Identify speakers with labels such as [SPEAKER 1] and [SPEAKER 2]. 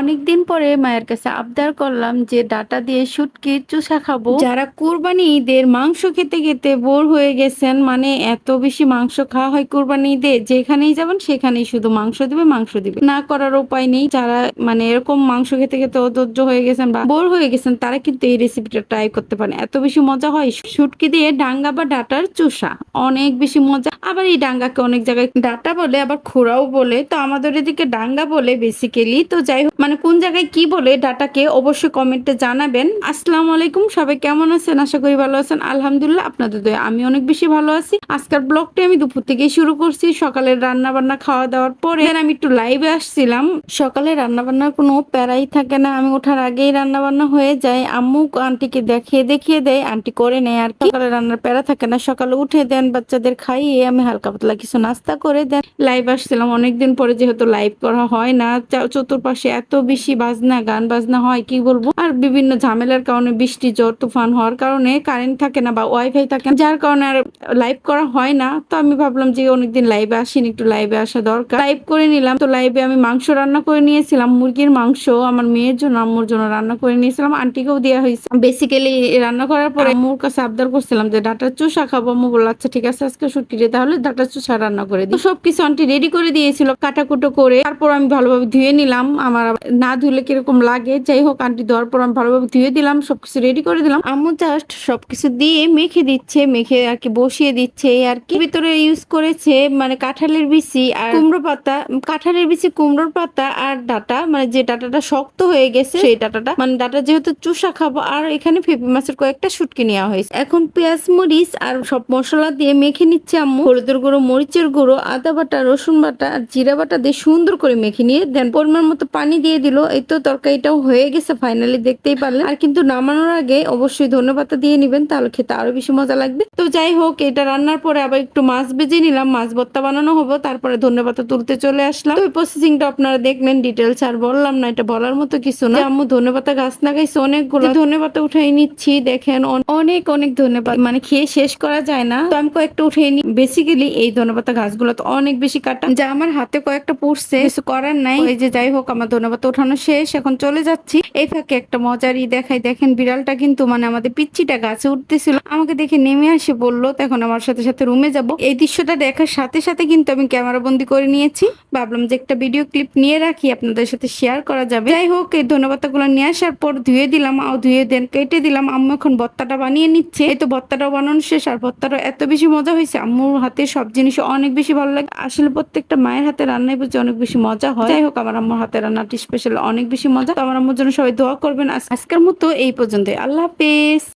[SPEAKER 1] অনেকদিন পরে মায়ের কাছে আবদার করলাম যে ডাটা দিয়ে শুটকি, চুষা খাব। যারা কুরবানি ঈদের মাংস খেতে খেতে বোর হয়ে গেছেন মানে এত বেশি মাংস খাওয়া হয় কুরবানি ঈদে, যেখানেই যাবেন সেখানেই শুধু মাংস দিবে মাংস দিবে। না করার উপায় নেই, যারা মানে এরকম মাংস খেতে খেতে অধৈর্য হয়ে গেছেন বা বোর হয়ে গেছেন, তারা কিন্তু এই রেসিপিটা ট্রাই করতে পারেন। এত বেশি মজা হয় শুটকি দিয়ে ডাঙ্গা বা ডাটার চুষা। অনেক বেশি মজা। আবার এই ডাঙ্গাকে অনেক জায়গায় ডাটা বলে, আবার খোরাও বলে। তো আমাদের এদিকে ডাঙ্গা বলে বেসিক্যালি তো যাই হোক মানে কোন জায়গায় কি বলে ডাটাকে অবশ্যই কমেন্টে জানাবেন। আসসালামু আলাইকুম, সবাই কেমন আছেন? আশা করি ভালো আছেন। আলহামদুলিল্লাহ, আপনাদের দয়া, আমি অনেক বেশি ভালো আছি। আজকের ব্লগটি আমি দুপুর থেকেই শুরু করছি। সকালের রান্না বান্না খাওয়া দাওয়ার পরে আমি একটু লাইভে আসছিলাম। সকালে রান্না বান্নার কোনো প্যারাই থাকে না। আমি ওঠার আগেই রান্না বান্না হয়ে যায়। আম্মু আন্টিকে দেখিয়ে দেখিয়ে দেয়। আন্টি করে নেয় আর। সকালে রান্নার প্যারা থাকে না। সকালে উঠে দেন, বাচ্চাদের খাইয়ে আমি হালকা পাতলা কিছু নাস্তা করে দেন। লাইভ আসছিলাম। অনেকদিন পরে যেহেতু লাইভ করা হয় না চতুর্পাশে এত বেশি বাজনা, গান বাজনা হয়, কি বলব? আর বিভিন্ন ঝামেলার কারণে বৃষ্টি, জ্বর, তুফান হওয়ার কারণে কারেন্ট থাকে না বা ওয়াইফাই থাকে না। যার কারণে আর লাইভ করা হয় না। তো আমি ভাবলাম যে অনেকদিন লাইভে আসিনি, একটু লাইভে আসা দরকার। লাইভ করে নিলাম। তো লাইভে আমি মাংস রান্না করে নিয়েছিলাম, মুরগির মাংস। আমার মেয়ের জন্য, আম্মুর জন্য রান্না করে নিয়েছিলাম। আন্টিকেও দেওয়া হয়েছে। বেসিক্যালি রান্না করার পরে আম্মুর কাছে আবদার করছিলাম যে ডাটার চুষা খাব। আম্মু বলল আচ্ছা ঠিক আছে, আজকে দিয়ে তাহলে ডাটার চুষা রান্না করে দিই। সবকিছু আন্টি রেডি করে দিয়েছিল, কাটাকুটো করে। তারপর আমি ভালোভাবে ধুয়ে নিলাম। আমার না ধুলে কীরকম লাগে? যাই হোক, আন্টি দেওয়ার পর আমি ভালোভাবে ধুয়ে দিলাম, সবকিছু রেডি করে দিলাম। আম্মু জাস্ট সবকিছু দিয়ে মেখে দিচ্ছে, মেখে আর কি বসিয়ে দিচ্ছে। আর কি ভিতরে ইউজ করেছে মানে কাঁঠালের বিচি আর কুমড়ো পাতা কাঁঠালের বিচি, কুমড়োর পাতা আর ডাটা মানে যে ডাটাটা শক্ত হয়ে গেছে, সেই ডাটাটা মানে ডাটা যেহেতু চুষা খাব, আর এখানে ফেপি মাছের কয়েকটা শুটকি নেওয়া হয়েছে। এখন পেঁয়াজ, মরিচ আর সব মশলা দিয়ে মেখে নিচ্ছে আম্মু। হলুদের গুঁড়ো, মরিচের গুঁড়ো, আদা বাটা, রসুন বাটা, আর জিরা বাটা দিয়ে সুন্দর করে মেখে নিয়ে দেন। পরিমাণ মতো পানি দিয়ে দিল, এই তো তরকারিটাও হয়ে গেছে ফাইনালি দেখতেই পারলেন। আর কিন্তু নামানোর আগে অবশ্যই ধন্যবাদ দিয়ে নিবেন, তাহলে খেতে আরও বেশি মজা লাগবে। তো যাই হোক, এটা রান্নার পরে আবার একটু মাছ বেজে নিলাম, মাছ ভর্তা বানানো হব, তারপরে ধন্যবাদ তুলতে চলে আসলাম। তো প্রসেসিংটা আপনারা দেখবেন দেখলেন ডিটেলস আর বললাম না, এটা বলার মতো কিছু না। আম্মু ধন্যবাদ গাছ লাগাইছে, অনেকগুলো। ধন্যবাদ উঠাই নিচ্ছি, দেখেন, অন- অনেক অনেক ধন্যবাদ মানে খেয়ে শেষ করা যায় না। তো আমি কয়েকটা উঠিয়ে নি। বেসিক্যালি এই ধন্যবাদ গাছগুলো তো অনেক বেশি কাটা। যা আমার হাতে কয়েকটা পড়ছে, কিছু করার নাই। এই যে যাই হোক, আমার ধন্যবাদ ওঠানো শেষ। এখন চলে যাচ্ছি। এই ফাঁকে একটা মজারই দেখাই। দেখেন, বিড়ালটা কিন্তু মানে আমাদের পিচ্ছিটা গাছে উঠতেছিল। আমাকে দেখে নেমে আসে, বলল তখন আমার সাথে সাথে রুমে যাব। এই দৃশ্যটা দেখার সাথে সাথে কিন্তু আমি ক্যামেরা বন্দি করে নিয়েছি। ভাবলাম যে একটা ভিডিও ক্লিপ নিয়ে রাখি, আপনাদের সাথে শেয়ার করা যাবে। যাই হোক, এই ধন্যবাদগুলো নিয়ে আসার পর ধুয়ে দিলাম, আও ধুয়ে দেন, কেটে দিলাম। আম্মু এখন ভর্তাটা বানিয়ে নিচ্ছে। এই তো ভর্তাটাও বানানো শেষ, আর ভর্তাটা এত বেশি মজা হয়েছে। আম্মুর হাতে সব জিনিস অনেক বেশি ভালো লাগে। আসলে প্রত্যেকটা মায়ের হাতে রান্নায় বুঝি অনেক বেশি মজা হয়। যাই হোক, আমার আম্মুর হাতে রান্নাটি স্পেশাল অনেক বেশি মজা। তো আমার আম্মুর জন্য সবাই দোয়া করবেন। আজকের মতো এই পর্যন্ত আল্লাহ হাফেজ।